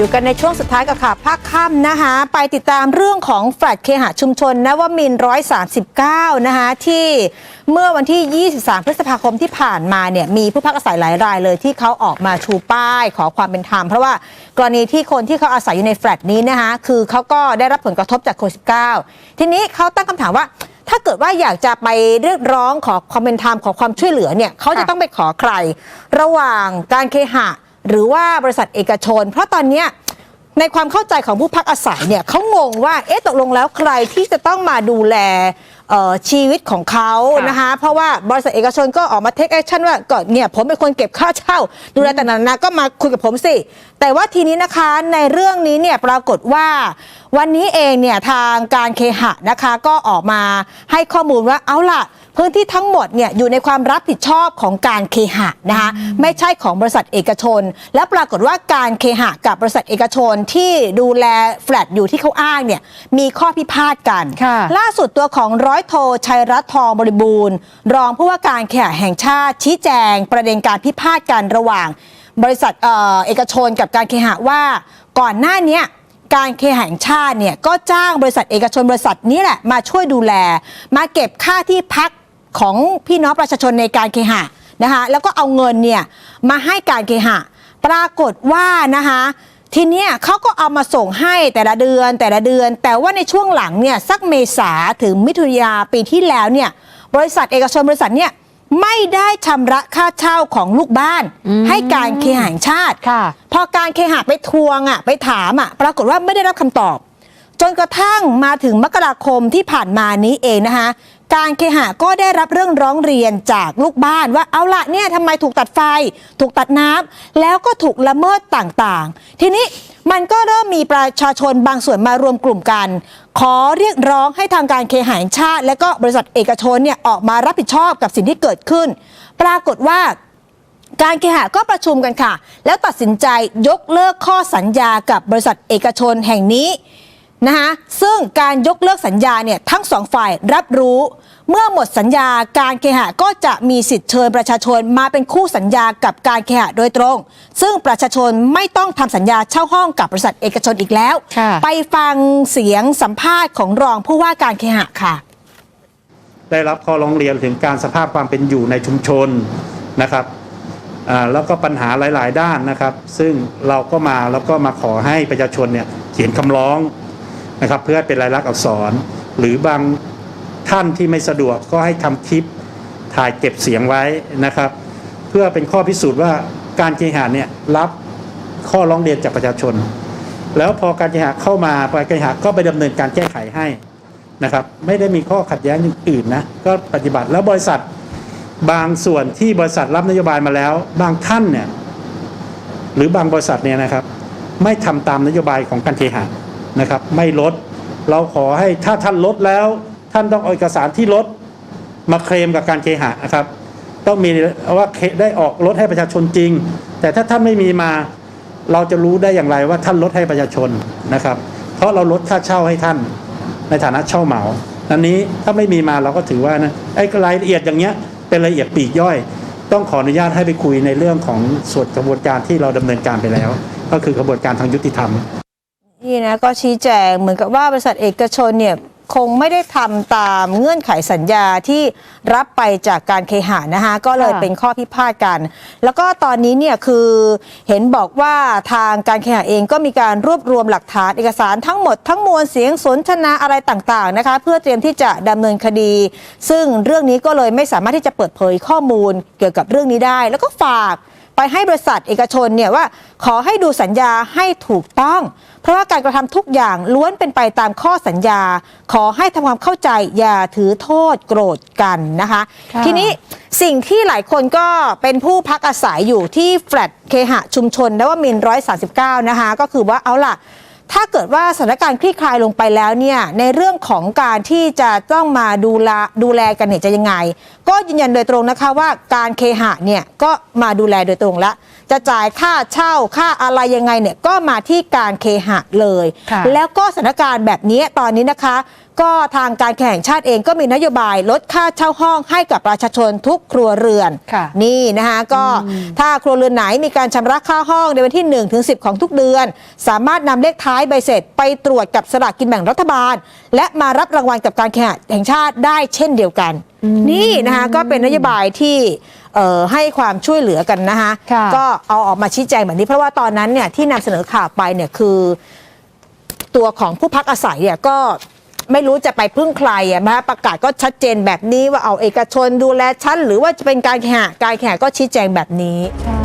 อยู่กันในช่วงสุดท้ายกับข่าวภาคค่ำนะคะ ไปติดตามเรื่องของแฟลตเคหะชุมชนนวมินทร์139นะคะที่เมื่อวันที่ 23 พฤษภาคมที่ผ่านมาเนี่ยมีผู้พักอาศัยหลายรายเลยที่เขาออกมาชูป้ายขอความเป็นธรรมเพราะว่ากรณีที่คนที่เขาอาศัยอยู่ในแฟลตนี้นะคะคือเขาก็ได้รับผลกระทบจากโควิด -19 ทีนี้เขาตั้งคำถามว่าถ้าเกิดว่าอยากจะไปเรียกร้องขอความเป็นธรรมขอความช่วยเหลือเนี่ยเขาจะต้องไปขอใคร ระหว่างการเคหะ หรือว่าบริษัทเอกชน เพราะตอนเนี้ยในความเข้าใจของผู้พักอาศัยเนี่ยเขางงว่าเอ๊ะตกลงแล้วใครที่จะต้องมาดูแลเอ่อชีวิตของเขาค่ะ นะคะเพราะว่าบริษัทเอกชนก็ออกมาเทคแอคชั่นว่าก็เนี่ยผมเป็นคนเก็บค่าเช่า ดูแลแต่างๆนานาก็มาคุยกับผมสิ แต่ว่าทีนี้นะคะในเรื่องนี้เนี่ยปรากฏว่า วันนี้เองเนี่ยทางการเคหะนะคะก็ออกมาให้ข้อมูลว่าเอาล่ะ พื้นที่ทั้งหมดเนี่ยอยู่ในความรับผิดชอบของการเคหะนะคะไม่ใช่ของบริษัทเอกชน และปรากฏว่าการเคหะกับบริษัทเอกชนที่ดูแลแฟลตอยู่ที่เขาอ้างเนี่ยมีข้อพิพาทกันค่ะล่าสุดตัวของร้อยโทชัยรัตน์ทองบริบูรณ์ รองผู้ว่าการแขกแห่งชาติ ชี้แจงประเด็นการพิพาทกันระหว่าง บริษัทเอ่อเอกชนกับการเคหะว่าก่อนหน้าเนี้ยการเคหะแห่งชาติเนี่ยก็จ้างบริษัทเอกชนบริษัทนี้แหละมาช่วยดูแล มาเก็บค่าที่พัก ของพี่น้องประชาชนในการเคหะนะคะแล้วก็เอาเงินเนี่ยมาให้การเคหะ ปรากฏว่านะคะทีเนี้ยเขาก็เอามาส่งให้แต่ละเดือนแต่ละเดือน แต่ว่าในช่วงหลังเนี่ยสักเมษาถึงมิถุนายาปีที่แล้วเนี่ยบริษัทเอกชนบริษัทเนี่ยไม่ได้ชำระค่าเช่าของลูกบ้าน ให้การเคหะแห่งชาติค่ะพอการเคหะไปทวงอะไปถามอะปรากฏว่าไม่ได้รับคำตอบ จนกระทั่งมาถึงมกราคมที่ผ่านมานี้เองนะคะ การเคหะก็ได้รับเรื่องร้องเรียนจากลูกบ้านว่าเอาละเนี่ยทำไมถูกตัดไฟ ถูกตัดน้ำแล้วก็ถูกละเมิดต่างๆ ทีนี้มันก็เริ่มมีประชาชนบางส่วนมารวมกลุ่มกัน ขอเรียกร้องให้ทางการเคหะแห่งชาติ และก็บริษัทเอกชนเนี่ยออกมารับผิดชอบกับสิ่งที่เกิดขึ้น ปรากฏว่าการเคหะก็ประชุมกันค่ะ แล้วตัดสินใจยกเลิกข้อสัญญากับบริษัทเอกชนแห่งนี้ นะคะซึ่งการยกเลิกสัญญาเนี่ยทั้งสองฝ่ายรับรู้ เมื่อหมดสัญญาการเคหะก็จะมีสิทธิ์เชิญประชาชนมาเป็นคู่สัญญากับการเคหะโดยตรง ซึ่งประชาชนไม่ต้องทำสัญญาเช่าห้องกับบริษัทเอกชนอีกแล้วค่ะไปฟังเสียงสัมภาษณ์ของรองผู้ว่าการเคหะค่ะ ได้รับข้อร้องเรียนถึงการสภาพความเป็นอยู่ในชุมชนนะครับอ่าแล้วก็ปัญหาหลาย ๆ ด้านนะครับ ซึ่งเราก็มาแล้วก็มาขอให้ประชาชนเนี่ยเขียนคำร้อง นะครับ เพื่อเป็นลายลักษณ์อักษร หรือบางท่านที่ไม่สะดวกก็ให้ทำคลิปถ่ายเก็บเสียงไว้นะครับ เพื่อเป็นข้อพิสูจน์ว่าการเคหะเนี่ยรับข้อร้องเรียนจากประชาชน แล้วพอการเคหะเข้ามาการเคหะก็ไปดำเนินการแก้ไขให้นะครับ ไม่ได้มีข้อขัดแย้งอย่างอื่นนะก็ปฏิบัติแล้วบริษัทบางส่วนที่บริษัทรับนโยบายมาแล้ว บางท่านเนี่ยหรือบางบริษัทเนี่ยนะครับ ไม่ทำตามนโยบายของการเคหะ นะครับ ไม่ลด เราขอให้ถ้าท่านลดแล้ว ท่านต้องเอาเอกสารที่ลดมาเคลมกับการเคหะนะครับ ต้องมีว่าเคได้ออกลดให้ประชาชนจริง แต่ถ้าท่านไม่มีมาเราจะรู้ได้อย่างไรว่าท่านลดให้ประชาชนนะครับ เพราะเราลดค่าเช่าให้ท่านในฐานะเช่าเหมาอันนี้ถ้าไม่มีมาเราก็ถือว่านะไอ้รายละเอียดอย่างเงี้ยเป็นรายละเอียดปีกย่อย ต้องขออนุญาตให้ไปคุยในเรื่องของส่วนกระบวนการที่เราดำเนินการไปแล้ว ก็คือกระบวนการทางยุติธรรม นี่นะก็ชี้แจงเหมือนกับว่าบริษัทเอกชนเนี่ยคงไม่ได้ทำตามเงื่อนไขสัญญาที่รับไปจากการเคหะนะคะก็เลยเป็นข้อพิพาทกัน แล้วก็ตอนนี้เนี่ยคือเห็นบอกว่าทางการเคหะเองก็มีการรวบรวมหลักฐานเอกสารทั้งหมดทั้งมวลเสียงสนทนาอะไรต่างๆนะคะเพื่อเตรียมที่จะดำเนินคดี ซึ่งเรื่องนี้ก็เลยไม่สามารถที่จะเปิดเผยข้อมูลเกี่ยวกับเรื่องนี้ได้ แล้วก็ฝาก ไปให้บริษัทเอกชนเนี่ยว่าขอให้ดูสัญญาให้ถูกต้อง เพราะว่าการกระทำทุกอย่างล้วนเป็นไปตามข้อสัญญา ขอให้ทำความเข้าใจอย่าถือโทษโกรธกันนะคะค่ะทีนี้สิ่งที่หลายคนก็เป็นผู้พักอาศัยอยู่ที่แฟลตเคหะชุมชนนวมินร้อยสาสิบเก้านะคะก็คือว่าเอาล่ะ ถ้าเกิดว่าสถานการณ์คลี่คลายลงไปแล้วเนี่ยในเรื่องของการที่จะต้องมาดูแลดูแลกันเนี่ยจะยังไง ก็ยืนยันโดยตรงนะคะว่าการเคหะเนี่ยก็มาดูแลโดยตรงแล้ว จะจ่ายค่าเช่าค่าอะไรยังไงเนี่ยก็มาที่การเคหะเลยค่ะแล้วก็สถานการณ์แบบนี้ตอนนี้นะคะ ก็ทางการแข่งชาติเองก็มีนโยบายลดค่าเช่าห้องให้กับประชาชนทุกครัวเรือนค่ะนี่นะคะก็ถ้าครัวเรือนไหนมีการชำระค่าห้องในวันที่1ถึง10ของทุกเดือน สามารถนำเลขท้ายใบเสร็จไปตรวจกับสลากกินแบ่งรัฐบาล และมารับรางวัลกับการแข่งแห่งชาติได้เช่นเดียวกัน นี่นะคะก็เป็นนโยบายที่เอ่อ ให้ความช่วยเหลือกันนะคะค่ะก็เอาออกมาชี้แจงแบบนี้ เพราะว่าตอนนั้นเนี่ยที่นำเสนอข่าวไปเนี่ยคือ ตัวของผู้พักอาศัยเนี่ยก็ไม่รู้จะไปพึ่งใครอะนะประกาศก็ชัดเจนแบบนี้ว่าเอาเอกชนดูแลชั้นหรือว่าจะเป็นการแข่งการแข่งก็ชี้แจงแบบนี้ใช่